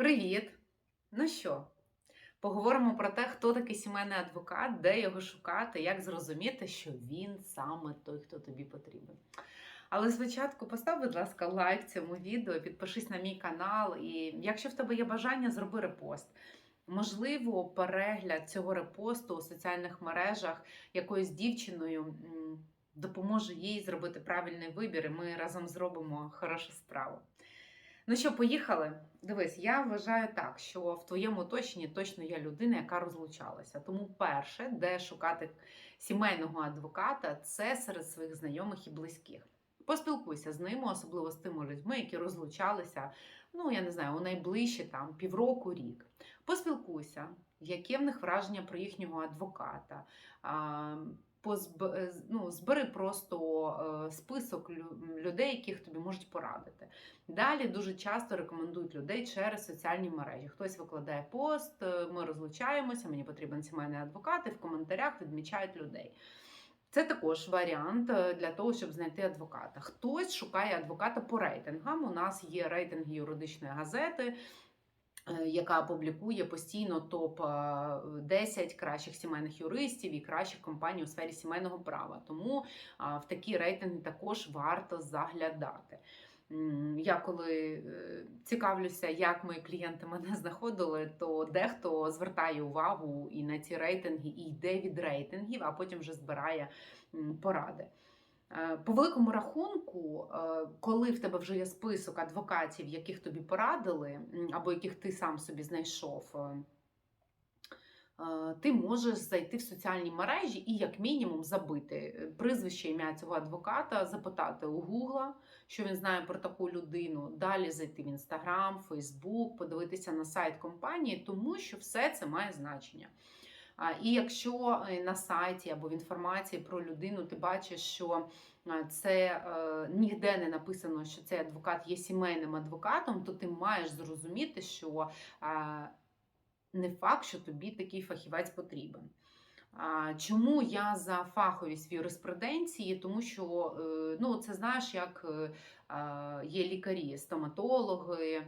Привіт! Ну що, поговоримо про те, хто такий сімейний адвокат, де його шукати, як зрозуміти, що він саме той, хто тобі потрібен. Але спочатку постав, будь ласка, лайк цьому відео, підпишись на мій канал, і якщо в тебе є бажання, зроби репост. Можливо, перегляд цього репосту у соціальних мережах якоюсь дівчиною допоможе їй зробити правильний вибір, і ми разом зробимо хорошу справу. Ну що, поїхали? Дивись, я вважаю так, що в твоєму оточенні точно є людина, яка розлучалася. Тому перше, де шукати сімейного адвоката, це серед своїх знайомих і близьких. Поспілкуйся з ними, особливо з тими людьми, які розлучалися, ну я не знаю, у найближчі там півроку, рік. Поспілкуйся, яке в них враження про їхнього адвоката. Позб... е, ну, збери просто е, список лю- людей, яких тобі можуть порадити. Далі дуже часто рекомендують людей через соціальні мережі. Хтось викладає пост, е, ми розлучаємося, мені потрібен сімейний адвокат, і в коментарях відмічають людей. Це також варіант для того, щоб знайти адвоката. Хтось шукає адвоката по рейтингам. У нас є рейтинги юридичної газети. Е, Яка публікує постійно топ 10 кращих сімейних юристів і кращих компаній у сфері сімейного права. Тому в такі рейтинги також варто заглядати. Я коли е, цікавлюся, як мої клієнти мене знаходили, то дехто звертає увагу і на ці рейтинги, і йде від рейтингів, а потім вже збирає поради. Е, По великому рахунку, е, коли в тебе вже є список адвокатів, яких тобі порадили, або яких ти сам собі знайшов, е, ти можеш зайти в соціальні мережі і, як мінімум, забити прізвище ім'я цього адвоката, запитати у Гугла, що він знає про таку людину. Далі зайти в Інстаграм, Фейсбук, подивитися на сайт компанії, тому що все це має значення. І якщо е, на сайті або в інформації про людину ти бачиш, що е, це е, ніде не написано, що цей адвокат є сімейним адвокатом, то ти маєш зрозуміти, що не факт, що тобі такий фахівець потрібен. Чому я за фаховість в юриспруденції? Тому що ну, це знаєш, як є лікарі, стоматологи,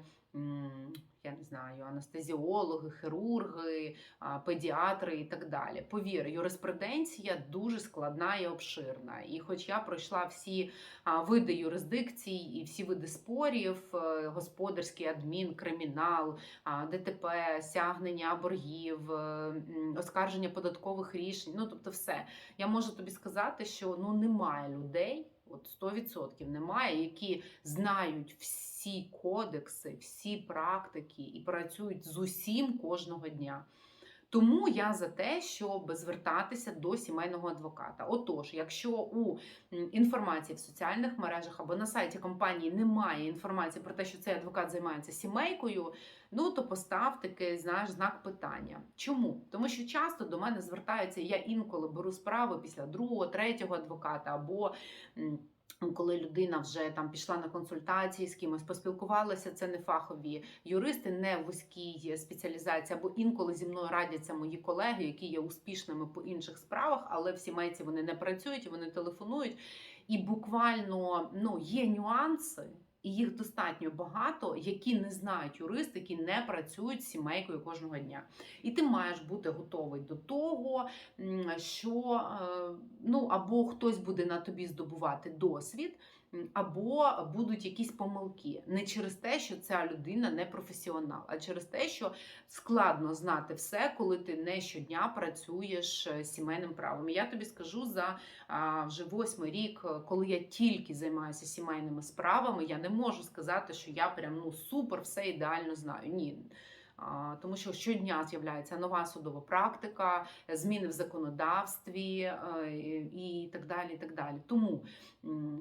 я не знаю, анестезіологи, хірурги, педіатри і так далі. Повір, юриспруденція дуже складна і обширна. І хоч я пройшла всі види юрисдикцій і всі види спорів, е, господарський адмін, кримінал, ДТП, стягнення боргів, е, оскарження податкових рішень. Ну тобто, все. Я можу тобі сказати, що ну немає людей, от 100% немає, які знають всі кодекси, всі практики і працюють з усім кожного дня. Тому я за те, щоб звертатися до сімейного адвоката. Отож, якщо у інформації в соціальних мережах або на сайті компанії немає інформації про те, що цей адвокат займається сімейкою, ну то постав такий знаєш знак питання. Чому? Тому що часто до мене звертаються, я інколи беру справи після другого, третього адвоката або. М, коли людина вже там пішла на консультації з кимось, поспілкувалася, це не фахові юристи, не вузькій спеціалізації, або інколи зі мною радяться мої колеги, які є успішними по інших справах, але в сімейці вони не працюють, вони телефонують. І буквально ну, є нюанси, і їх достатньо багато, які не знають юристи, які не працюють з сімейкою кожного дня. І ти маєш бути готовий до того, що е, ну, або хтось буде на тобі здобувати досвід, або будуть якісь помилки. Не через те, що ця людина не професіонал, а через те, що складно знати все, коли ти не щодня працюєш е, сімейним правом. Я тобі скажу за вже восьмий рік, е, коли я тільки займаюся сімейними справами, я не можу сказати, що я прям ну супер, все ідеально знаю. Ні. Тому що щодня з'являється нова судова практика, зміни в законодавстві е, і так далі. і так далі. Тому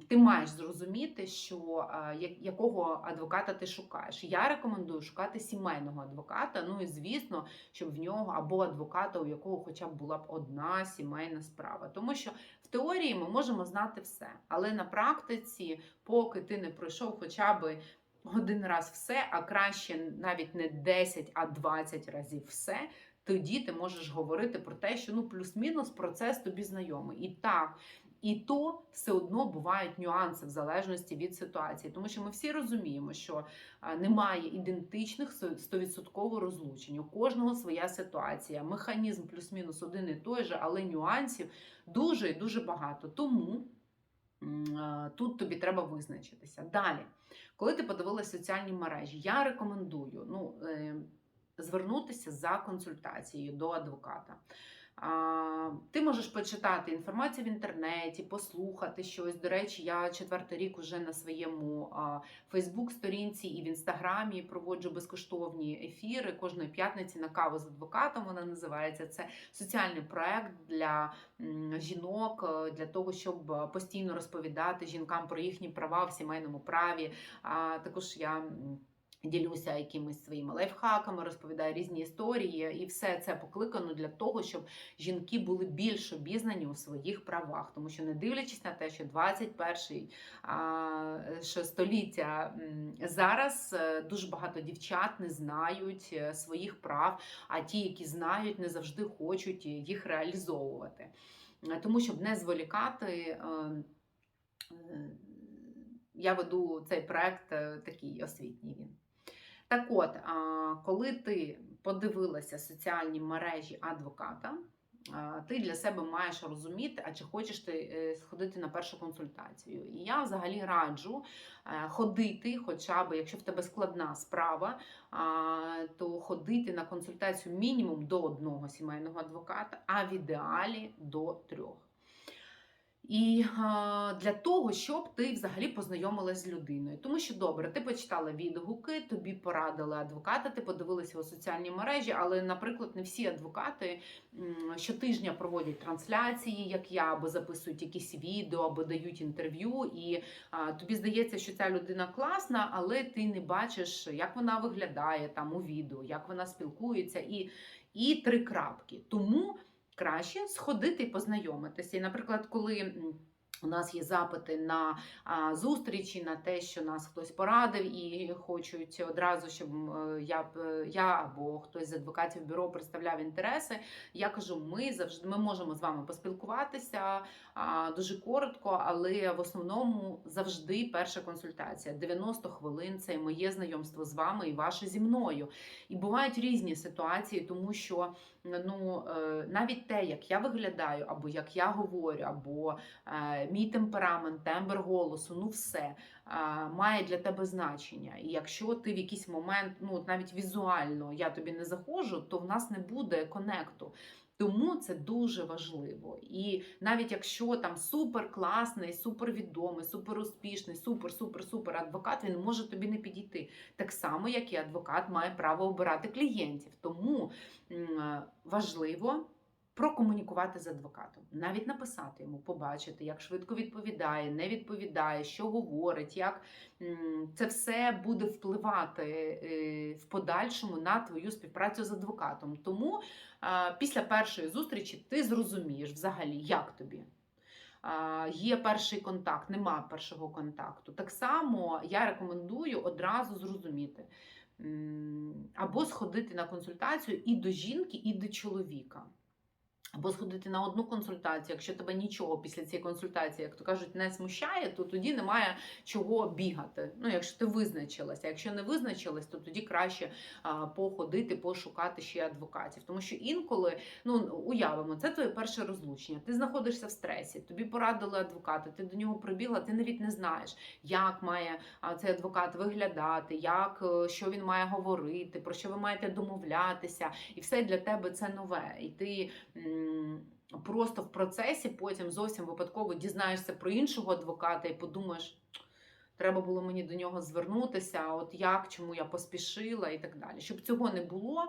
ти маєш зрозуміти, що е, якого адвоката ти шукаєш. Я рекомендую шукати сімейного адвоката. Ну і звісно, щоб в нього або адвоката, у якого хоча б була б одна сімейна справа. Тому що в теорії ми можемо знати все, але на практиці, поки ти не пройшов хоча б один раз все, а краще навіть не 10, а 20 разів все. Тоді ти можеш говорити про те, що ну плюс-мінус процес тобі знайомий. І так, І то все одно бувають нюанси в залежності від ситуації, тому що ми всі розуміємо, що немає ідентичних 100% розлучень. У кожного своя ситуація. Механізм плюс-мінус один і той же, але нюансів дуже і дуже багато. Тому тут тобі треба визначитися. Далі, коли ти подивилася соціальні мережі, я рекомендую ну, е, звернутися за консультацією до адвоката. Ти можеш почитати інформацію в інтернеті, послухати щось. До речі, я четвертий рік уже на своєму Фейсбук-сторінці і в інстаграмі проводжу безкоштовні ефіри кожної п'ятниці на каву з адвокатом. Вона називається це соціальний проект для жінок, е, для того, щоб постійно розповідати жінкам про їхні права в сімейному праві. Також я. Ділюся якимись своїми лайфхаками, розповідаю різні історії, і все це покликано для того, щоб жінки були більш обізнані у своїх правах. Тому що, не дивлячись на те, що 21 а, що століття зараз е, дуже багато дівчат не знають е, своїх прав, а ті, які знають, не завжди хочуть їх реалізовувати. Е, Тому, щоб не зволікати. Я веду цей проект такий освітній він. Так от, коли ти подивилася соціальні мережі адвоката, ти для себе маєш розуміти, а чи хочеш ти е, сходити на першу консультацію. І я взагалі раджу е, ходити, хоча б, якщо в тебе складна справа, то ходити на консультацію мінімум до одного сімейного адвоката, а в ідеалі до трьох. І для того, щоб ти взагалі познайомилась з людиною. Тому що добре, ти почитала відгуки, тобі порадили адвоката, ти подивилася у соціальні мережі, але, наприклад, не всі адвокати щотижня проводять трансляції, як я, або записують якісь відео, або дають інтерв'ю. І тобі здається, що ця людина класна, але ти не бачиш, як вона виглядає там у відео, як вона спілкується, і, і три крапки. Тому краще сходити і познайомитися. І, наприклад, коли у нас є запити на зустрічі, на те, що нас хтось порадив, і хочуть одразу, щоб м, я е, я або хтось з адвокатів бюро представляв інтереси. Я кажу, ми завжди ми можемо з вами поспілкуватися дуже коротко, але в основному завжди перша консультація. 90 хвилин це моє знайомство з вами і ваше зі мною. І бувають різні ситуації, тому що ну е, навіть те, як я виглядаю, або як я говорю, або е, мій темперамент, тембр голосу, ну все е, має для тебе значення. І якщо ти в якийсь момент, ну навіть візуально я тобі не заходжу, то в нас не буде конекту. Тому це дуже важливо. І навіть якщо там супер класний, супер успішний, супер, супер, супер адвокат, він може тобі не підійти. Так само, як і адвокат має право обирати клієнтів. Тому важливо. Прокомунікувати з адвокатом, навіть написати йому, побачити, як швидко відповідає, не відповідає, що говорить, як це все буде впливати е, в подальшому на твою співпрацю з адвокатом. Тому після першої зустрічі ти зрозумієш взагалі, як тобі. Є перший контакт, нема першого контакту. Так само я рекомендую одразу зрозуміти. Або сходити на консультацію і до жінки, і до чоловіка. Або сходити на одну консультацію, якщо тебе нічого після цієї консультації, як то кажуть, не смущає, то тоді немає чого бігати. Ну, якщо ти визначилася. Якщо не визначилась, то тоді краще а, походити, пошукати ще адвокатів. Тому що інколи, ну уявимо, це твоє перше розлучення. Ти знаходишся в стресі, тобі порадили адвоката, ти до нього прибігла, ти навіть не знаєш, як має цей адвокат виглядати, як е, що він має говорити, про що ви маєте домовлятися, і все для тебе це нове. І ти. Просто в процесі потім зовсім випадково дізнаєшся про іншого адвоката і подумаєш, треба було мені до нього звернутися, от як, чому я поспішила і так далі. Щоб цього не було,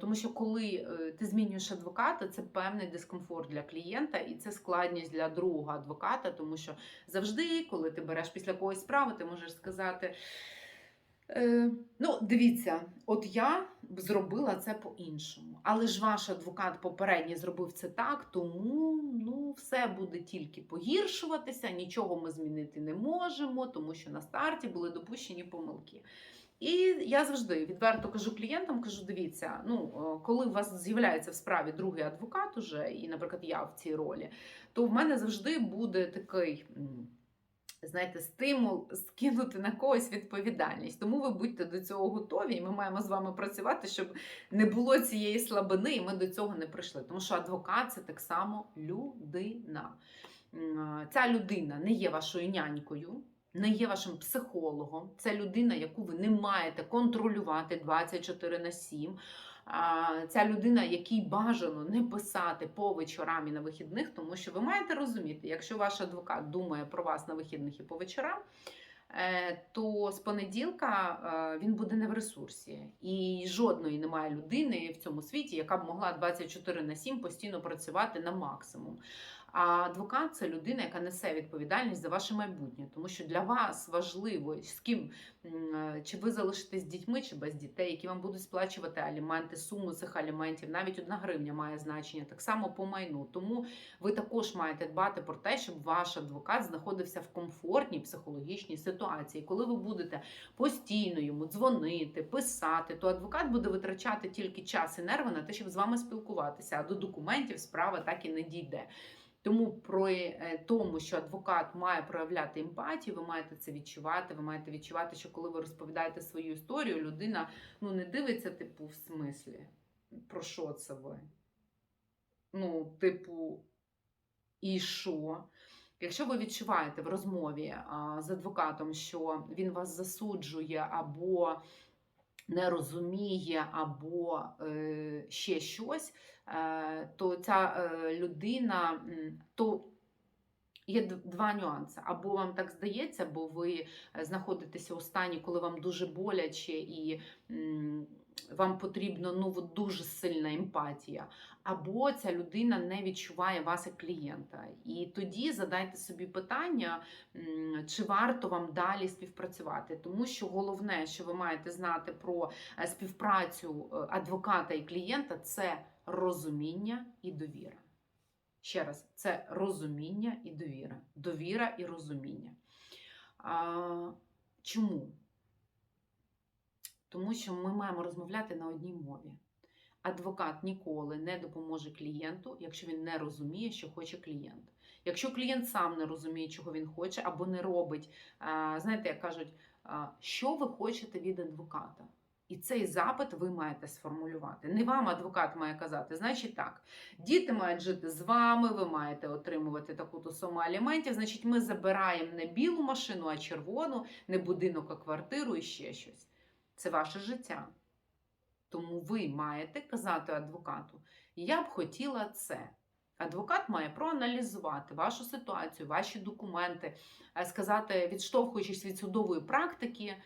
тому що коли е, ти змінюєш адвоката, це певний дискомфорт для клієнта і це складність для другого адвоката, тому що завжди, коли ти береш після когось справи, ти можеш сказати. Е, ну, дивіться, от я зробила це по-іншому. Але ж ваш адвокат попередній зробив це так, тому ну, все буде тільки погіршуватися, нічого ми змінити не можемо, тому що на старті були допущені помилки. І я завжди відверто кажу клієнтам, кажу: дивіться, ну е, коли у вас з'являється в справі другий адвокат, уже, і, наприклад, я в цій ролі, то в мене завжди буде такий. Знаєте, стимул скинути на когось відповідальність. Тому ви будьте до цього готові, і ми маємо з вами працювати, щоб не було цієї слабини, і ми до цього не прийшли. Тому що адвокат це так само людина. Ця людина не є вашою нянькою, не є вашим психологом. Це людина, яку ви не маєте контролювати 24 на 7. Ця людина, якій бажано не писати по вечорам і на вихідних, тому що ви маєте розуміти, якщо ваш адвокат думає про вас на вихідних і по вечорам, е, то з понеділка е, він буде не в ресурсі. І жодної немає людини в цьому світі, яка б могла 24 на 7 постійно працювати на максимум. А адвокат це людина, яка несе відповідальність за ваше майбутнє, тому що для вас важливо, з ким е, чи ви залишитесь з дітьми чи без дітей, які вам будуть сплачувати аліменти, суму цих аліментів, навіть одна гривня має значення, так само по майну. Тому ви також маєте дбати про те, щоб ваш адвокат знаходився в комфортній психологічній ситуації. Коли ви будете постійно йому дзвонити, писати, то адвокат буде витрачати тільки час і нерви на те, щоб з вами спілкуватися, а до документів справа так і не дійде. Тому про е, тому, що адвокат має проявляти емпатію, ви маєте це відчувати. Ви маєте відчувати, що коли ви розповідаєте свою історію, людина ну не дивиться, типу, в смислі, про що це ви? Ну, типу, і що? Якщо ви відчуваєте в розмові з адвокатом, що він вас засуджує або не розуміє, або е, ще щось, е, то ця е, людина, то є два нюанси. Або вам так здається, бо ви знаходитеся у стані, коли вам дуже боляче і вам потрібно ну, дуже сильна емпатія. Або ця людина не відчуває вас як клієнта. І тоді задайте собі питання, чи варто вам далі співпрацювати. Тому що головне, що ви маєте знати про е, співпрацю е, адвоката і клієнта, це розуміння і довіра. Ще раз, це розуміння і довіра. Довіра і розуміння. А, чому? Тому що ми маємо розмовляти на одній мові. Адвокат ніколи не допоможе клієнту, якщо він не розуміє, що хоче клієнт. Якщо клієнт сам не розуміє, чого він хоче, або не робить, знаєте, як кажуть, що ви хочете від адвоката? І цей запит ви маєте сформулювати. Не вам адвокат має казати, значить так, діти мають жити з вами, ви маєте отримувати таку-то суму аліментів. Значить, ми забираємо не білу машину, а червону, не будинок, а квартиру і ще щось. Це ваше життя. Тому ви маєте казати адвокату: я б хотіла це. Адвокат має проаналізувати вашу ситуацію, ваші документи, е, сказати, відштовхуючись від судової практики,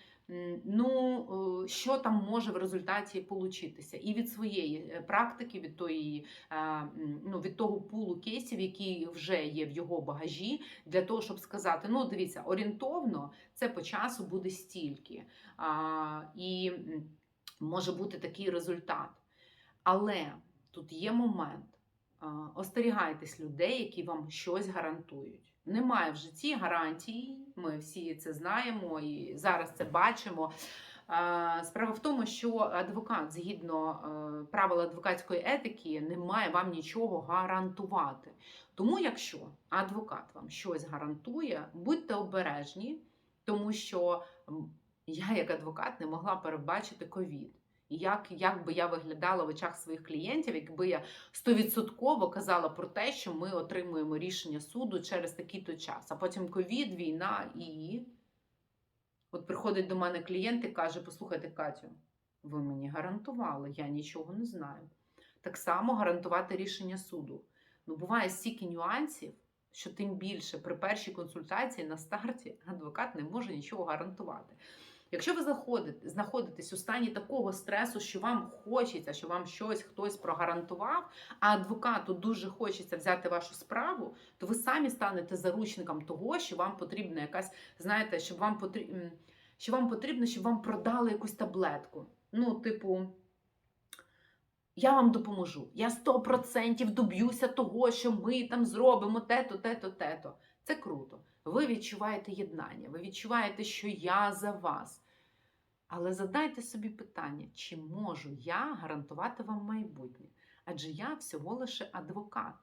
ну, е, що там може в результаті получитися. І від своєї е, практики, від тої, е, ну, від того пулу кейсів, які вже є в його багажі, для того, щоб сказати: ну, дивіться, орієнтовно це по часу буде стільки. І може бути такий результат. Але тут є момент. Остерігайтесь людей, які вам щось гарантують. Немає в житті гарантій, ми всі це знаємо і зараз це бачимо. Справа в тому, що адвокат, згідно е, правил адвокатської етики, не має вам нічого гарантувати. Тому, якщо адвокат вам щось гарантує, будьте обережні, тому що я, як адвокат, не могла передбачити ковід. Як, як би я виглядала в очах своїх клієнтів, якби я стовідсотково казала про те, що ми отримуємо рішення суду через такий-то час, а потім ковід, війна і. От приходить до мене клієнт і каже: Послухайте, Катю, ви мені гарантували, я нічого не знаю. Так само гарантувати рішення суду. Ну, буває стільки нюансів, що тим більше при першій консультації на старті адвокат не може нічого гарантувати. Якщо ви заходите, знаходитесь у стані такого стресу, що вам хочеться, що вам щось хтось прогарантував, а адвокату дуже хочеться взяти вашу справу, то ви самі станете заручником того, що вам потрібна якась, знаєте, щоб вам потрібно, що вам потрібно, щоб вам продали якусь таблетку. Ну, типу. Я вам допоможу. Я 100% доб'юся того, що ми там зробимо те-то, те-то, те-то. Це круто. Ви відчуваєте єднання, ви відчуваєте, що я за вас. Але задайте собі питання, чи можу я гарантувати вам майбутнє? Адже я всього лише адвокат.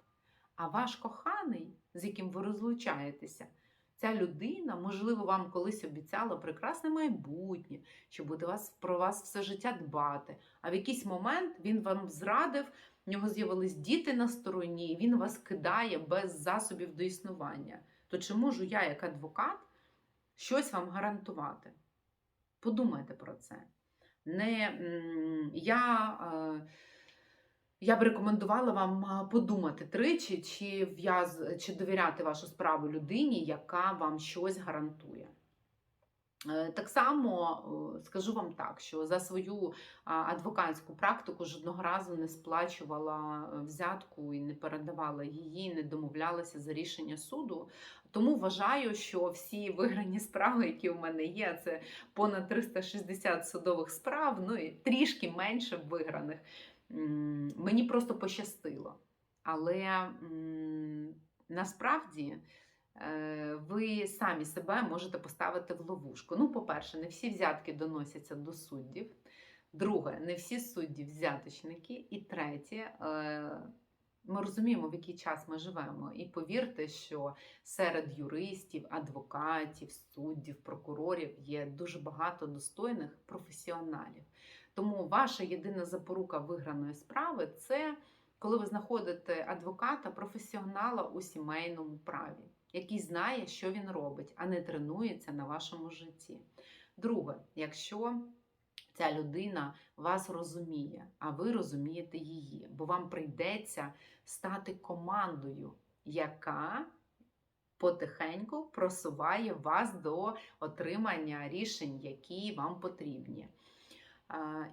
А ваш коханий, з яким ви розлучаєтеся, ця людина, можливо, вам колись обіцяла прекрасне майбутнє, що буде вас, про вас все життя дбати. А в якийсь момент він вам зрадив, в нього з'явились діти на стороні, він вас кидає без засобів до існування. То чи можу я, як адвокат, щось вам гарантувати? Подумайте про це. Не, я, е, я б рекомендувала вам подумати тричі, чи, чи довіряти вашу справу людині, яка вам щось гарантує. Е, Так само е, скажу вам так, що за свою адвокатську практику жодного разу не сплачувала е, взятку і не передавала її, не домовлялася за рішення суду. Тому вважаю, що всі виграні справи, які у мене є, це понад 360 судових справ, ну і трішки менше виграних. Мені просто пощастило. Але насправді ви самі себе можете поставити в ловушку. Ну, по-перше, не всі взятки доносяться до суддів. Друге, не всі судді взяточники. І третє, е, ми розуміємо, в який час ми живемо. І повірте, що серед юристів, адвокатів, суддів, прокурорів є дуже багато достойних професіоналів. Тому ваша єдина запорука виграної справи це коли ви знаходите адвоката, професіонала у сімейному праві, який знає, що він робить, а не тренується на вашому житті. Друге, якщо ця людина вас розуміє, а ви розумієте її, бо вам прийдеться стати командою, яка потихеньку просуває вас до отримання рішень, які вам потрібні.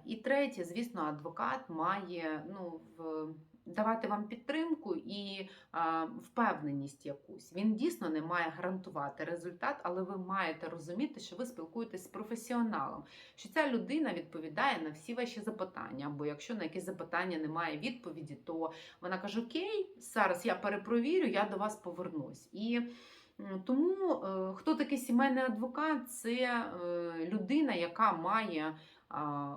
І третє, звісно, адвокат має ну, в, давати вам підтримку і а, впевненість якусь. Він дійсно не має гарантувати результат, але ви маєте розуміти, що ви спілкуєтесь з професіоналом, що ця людина відповідає на всі ваші запитання. Або якщо на якісь запитання немає відповіді, то вона каже: Окей, зараз я перепровірю, я до вас повернусь. І тому е, хто такий сімейний адвокат? Це е, людина, яка має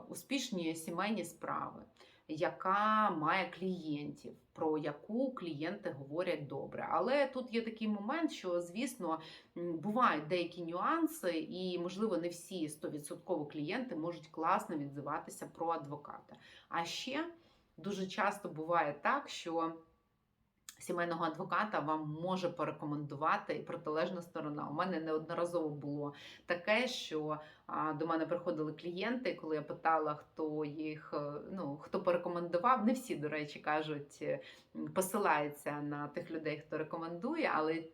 успішні сімейні справи, яка має клієнтів, про яку клієнти говорять добре. Але тут є такий момент, що, звісно, бувають деякі нюанси, і, можливо, не всі 100% клієнти можуть класно відзиватися про адвоката. А ще дуже часто буває так, що сімейного адвоката вам може порекомендувати протилежна сторона. У мене неодноразово було таке, що до мене приходили клієнти, коли я питала, хто їх е, ну хто порекомендував. Не всі, до речі, кажуть, е, посилаються на тих людей, хто рекомендує, але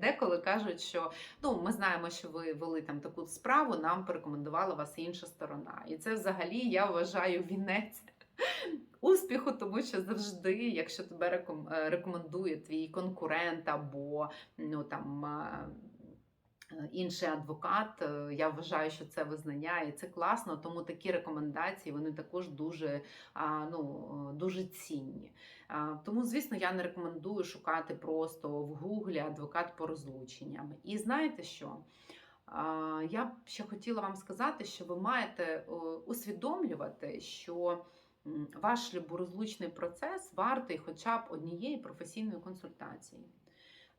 деколи кажуть, що ну ми знаємо, що ви вели там таку справу, нам порекомендувала вас інша сторона. І це взагалі я вважаю вінець успіху, тому що завжди, якщо тебе е, рекомендує твій конкурент або ну там. е, Інший адвокат, е, я вважаю, що це визнання, і це класно, тому такі рекомендації вони також дуже, ну, дуже цінні. Тому, звісно, я не рекомендую шукати просто в Гуглі адвокат по розлученням. І знаєте що? Я б ще хотіла вам сказати, що ви маєте усвідомлювати, що ваш шлюборозлучний процес вартий хоча б однієї професійної консультації.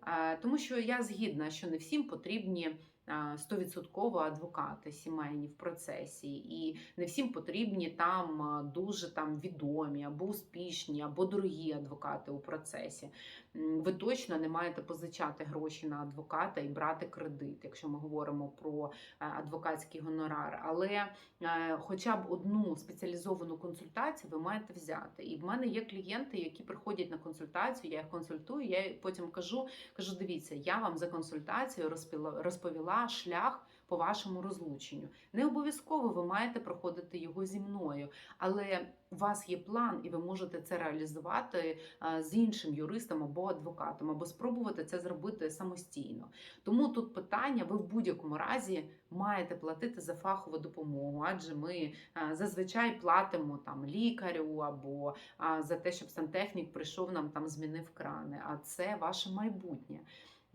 Е, Тому що я згідна, що не всім потрібні е, стовідсотково адвокати сімейні в процесі, і не всім потрібні там е, дуже там відомі або успішні, або дорогі адвокати у процесі. Ви точно не маєте позичати гроші на адвоката і брати кредит, якщо ми говоримо про е, адвокатський гонорар. Але е, хоча б одну спеціалізовану консультацію ви маєте взяти. І в мене є клієнти, які приходять на консультацію, я їх консультую, я потім кажу, кажу: дивіться, я вам за консультацію розпіла- розповіла шлях по вашому розлученню. Не обов'язково ви маєте проходити його зі мною, але у вас є план, і ви можете це реалізувати з іншим юристом або адвокатом, або спробувати це зробити самостійно. Тому тут питання: ви в будь-якому разі маєте платити за фахову допомогу, адже ми зазвичай платимо там лікарю або за те, щоб сантехнік прийшов нам там змінив крани. А це ваше майбутнє.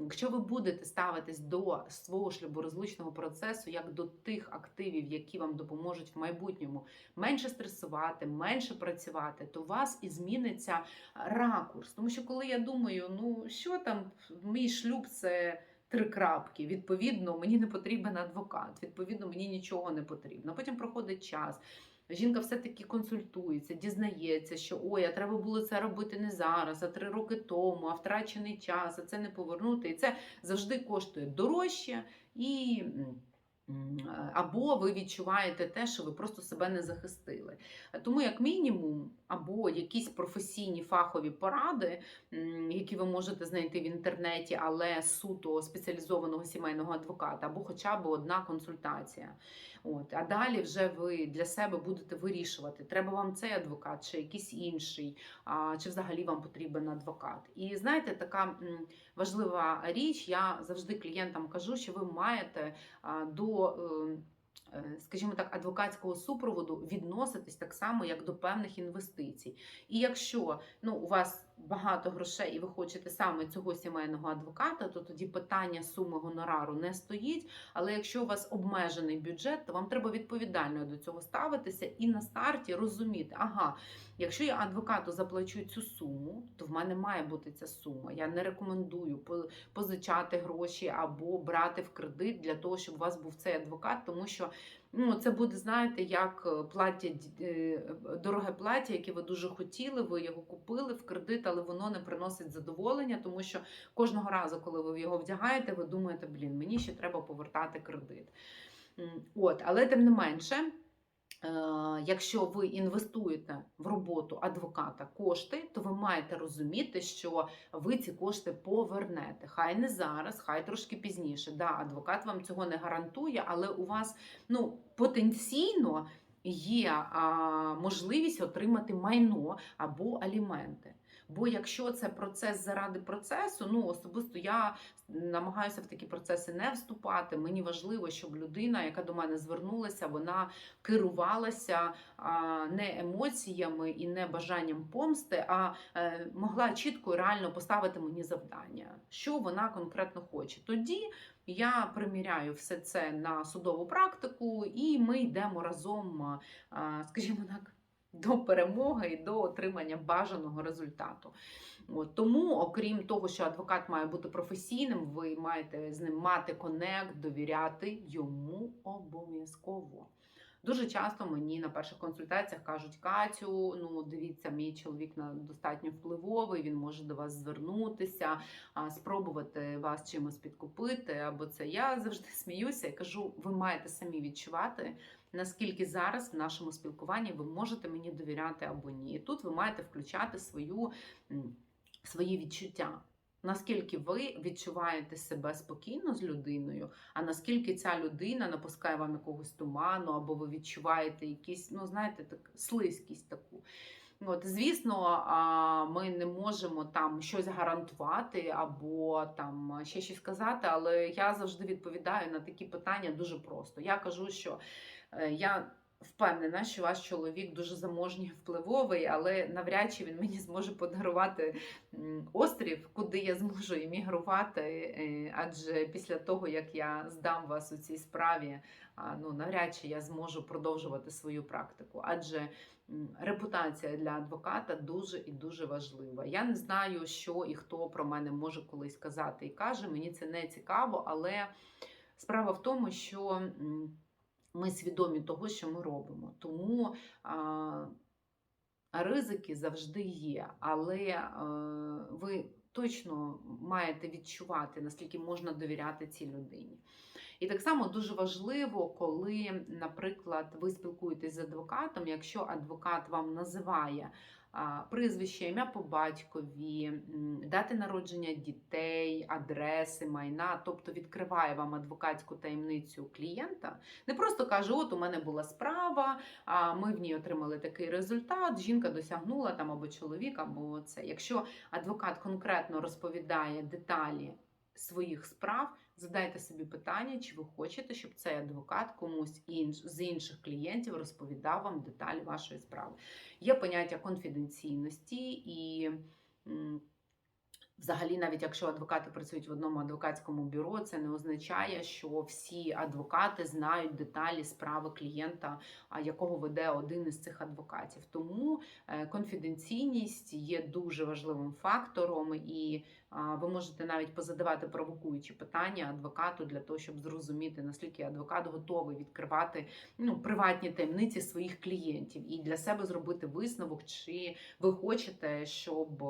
Якщо ви будете ставитись до свого шлюборозлучного процесу як до тих активів, які вам допоможуть в майбутньому менше стресувати, менше працювати, то у вас і зміниться ракурс. Тому що коли я думаю, ну що там, мій шлюб це. Три крапки. Відповідно, мені не потрібен адвокат. Відповідно, мені нічого не потрібно. Потім проходить час. Жінка все-таки консультується, дізнається, що ой, а треба було це робити не зараз, а три роки тому, а втрачений час, а це не повернути. І це завжди коштує дорожче і. Або ви відчуваєте те, що ви просто себе не захистили. Тому, як мінімум, або якісь професійні фахові поради, які ви можете знайти в інтернеті, але суто спеціалізованого сімейного адвоката, або хоча б одна консультація. От. А далі вже ви для себе будете вирішувати, треба вам цей адвокат, чи якийсь інший, а, чи взагалі вам потрібен адвокат. І знаєте, така важлива річ, я завжди клієнтам кажу, що ви маєте до. Ем, Е, скажімо так, адвокатського супроводу відноситись так само, як до певних інвестицій. І якщо ну, у вас багато грошей і ви хочете саме цього сімейного адвоката, то тоді питання суми гонорару не стоїть. Але якщо у вас обмежений бюджет, то вам треба відповідально до цього ставитися і на старті розуміти, ага, якщо я адвокату заплачу цю суму, то в мене має бути ця сума. Я не рекомендую позичати гроші або брати в кредит для того, щоб у вас був цей адвокат, тому що Ну, Це буде, знаєте, як е, плаття, е, дороге плаття, яке ви дуже хотіли, ви його купили в кредит, але воно не приносить задоволення, тому що кожного разу, коли ви його вдягаєте, ви думаєте, блін, мені ще треба повертати кредит. От, Але тим не менше. Е, якщо ви інвестуєте в роботу адвоката кошти, то ви маєте розуміти, що ви ці кошти повернете. Хай не зараз, хай трошки пізніше. Да, адвокат вам цього не гарантує, але у вас ну, потенційно є можливість отримати майно або аліменти. Бо якщо це процес заради процесу, ну особисто я намагаюся в такі процеси не вступати. Мені важливо, щоб людина, яка до мене звернулася, вона керувалася не емоціями і не бажанням помсти, а е, могла чітко і реально поставити мені завдання, що вона конкретно хоче. Тоді я приміряю все це на судову практику, і ми йдемо разом, скажімо так до перемоги і до отримання бажаного результату. От, Тому, окрім того, що адвокат має бути професійним, ви маєте з ним мати конект, довіряти йому обов'язково. Дуже часто мені на перших консультаціях кажуть, Катю, ну дивіться, мій чоловік достатньо впливовий, він може до вас звернутися, спробувати вас чимось підкупити. Або це я завжди сміюся і кажу, ви маєте самі відчувати, наскільки зараз в нашому спілкуванні ви можете мені довіряти або ні. І тут ви маєте включати свою, свої відчуття. Наскільки ви відчуваєте себе спокійно з людиною, а наскільки ця людина напускає вам якогось туману, або ви відчуваєте якісь, ну, знаєте, так, слизькість таку. От, Звісно, ми не можемо там щось гарантувати або там ще щось сказати, але я завжди відповідаю на такі питання дуже просто. Я кажу, що Е, я впевнена, що ваш чоловік дуже заможній впливовий, але навряд чи він мені зможе подарувати острів, куди я зможу іммігрувати. Е, адже після того, як я здам вас у цій справі, ну навряд чи я зможу продовжувати свою практику. Адже репутація для адвоката дуже і дуже важлива. Я не знаю, що і хто про мене може колись казати і каже. Мені це не цікаво, але справа в тому, що. Ми свідомі того, що ми робимо. Тому а, ризики завжди є, але а, ви точно маєте відчувати, наскільки можна довіряти цій людині. І так само дуже важливо, коли, наприклад, ви спілкуєтесь з адвокатом, якщо адвокат вам називає прізвище, ім'я по батькові, дати народження дітей, адреси, майна, тобто відкриває вам адвокатську таємницю клієнта. Не просто каже, от у мене була справа, а ми в ній отримали такий результат. Жінка досягнула там або чоловік, або це. Якщо адвокат конкретно розповідає деталі своїх справ. Задайте собі питання, чи ви хочете, щоб цей адвокат комусь інш, з інших клієнтів розповідав вам деталі вашої справи. Є поняття конфіденційності і Взагалі, навіть якщо адвокати працюють в одному адвокатському бюро, це не означає, що всі адвокати знають деталі справи клієнта, якого веде один із цих адвокатів. Тому е, конфіденційність є дуже важливим фактором, і ви можете навіть позадавати провокуючі питання адвокату для того, щоб зрозуміти, наскільки адвокат готовий відкривати ну, приватні таємниці своїх клієнтів і для себе зробити висновок, чи ви хочете, щоб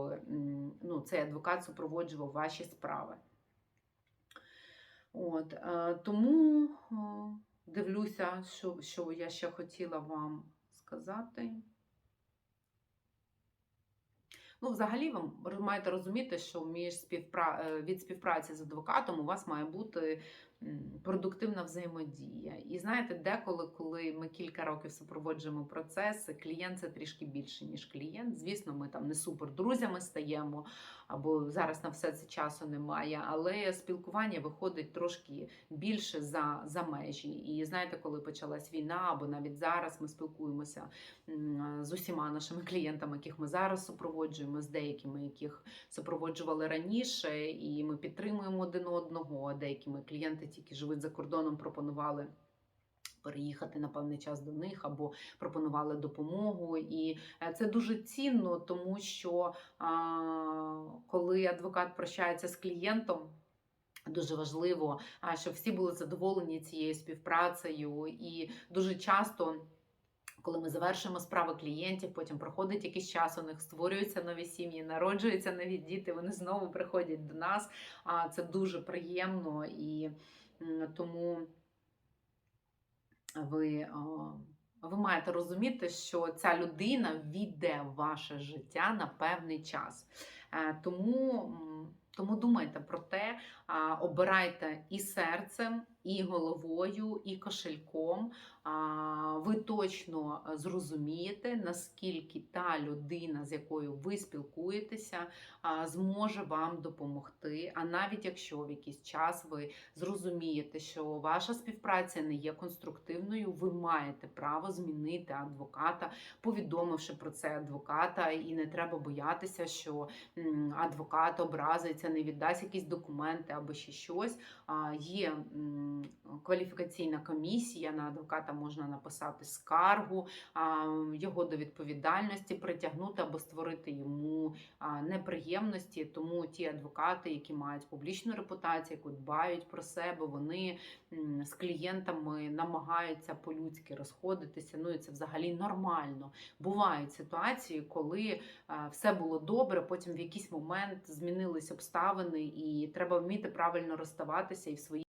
ну, цей адвокат супроводжував ваші справи. От, е, тому е, дивлюся, що, що я ще хотіла вам сказати. Ну, взагалі, ви маєте розуміти, що між співпра... е, від співпраці з адвокатом у вас має бути продуктивна взаємодія. І знаєте, деколи, коли ми кілька років супроводжуємо процеси, клієнт це трішки більше, ніж клієнт. Звісно, ми там не супер друзями стаємо, або зараз на все це часу немає, але спілкування виходить трошки більше за, за межі. І знаєте, коли почалась війна, або навіть зараз ми спілкуємося з усіма нашими клієнтами, яких ми зараз супроводжуємо, з деякими, яких супроводжували раніше, і ми підтримуємо один одного. Деякими клієнти тільки живуть за кордоном, пропонували. Переїхати на певний час до них або пропонували допомогу, і е, це дуже цінно, тому що а, коли адвокат прощається з клієнтом. Дуже важливо, щоб всі були задоволені цією співпрацею, і дуже часто. Коли ми завершуємо справи клієнтів, потім проходить якийсь час, у них створюються нові сім'ї, народжуються нові діти, вони знову приходять до нас. Це дуже приємно і тому ви, ви маєте розуміти, що ця людина війде в ваше життя на певний час. Е, Тому, тому думайте про те, обирайте і серцем, і головою, і кошельком. Ви точно зрозумієте, наскільки та людина, з якою ви спілкуєтеся, зможе вам допомогти. А навіть якщо в якийсь час ви зрозумієте, що ваша співпраця не є конструктивною, ви маєте право змінити адвоката, повідомивши про це адвоката, і не треба боятися, що адвокат образиться, не віддасть якісь документи або ще щось. Є кваліфікаційна комісія, на адвоката можна написати скаргу, його до відповідальності притягнути або створити йому неприємності. Тому ті адвокати, які мають публічну репутацію, які дбають про себе, вони з клієнтами намагаються по-людськи розходитися. Ну і це взагалі нормально. Бувають ситуації, коли все було добре, потім в якийсь момент змінились обставини, і треба вміти правильно розставатися і в своїй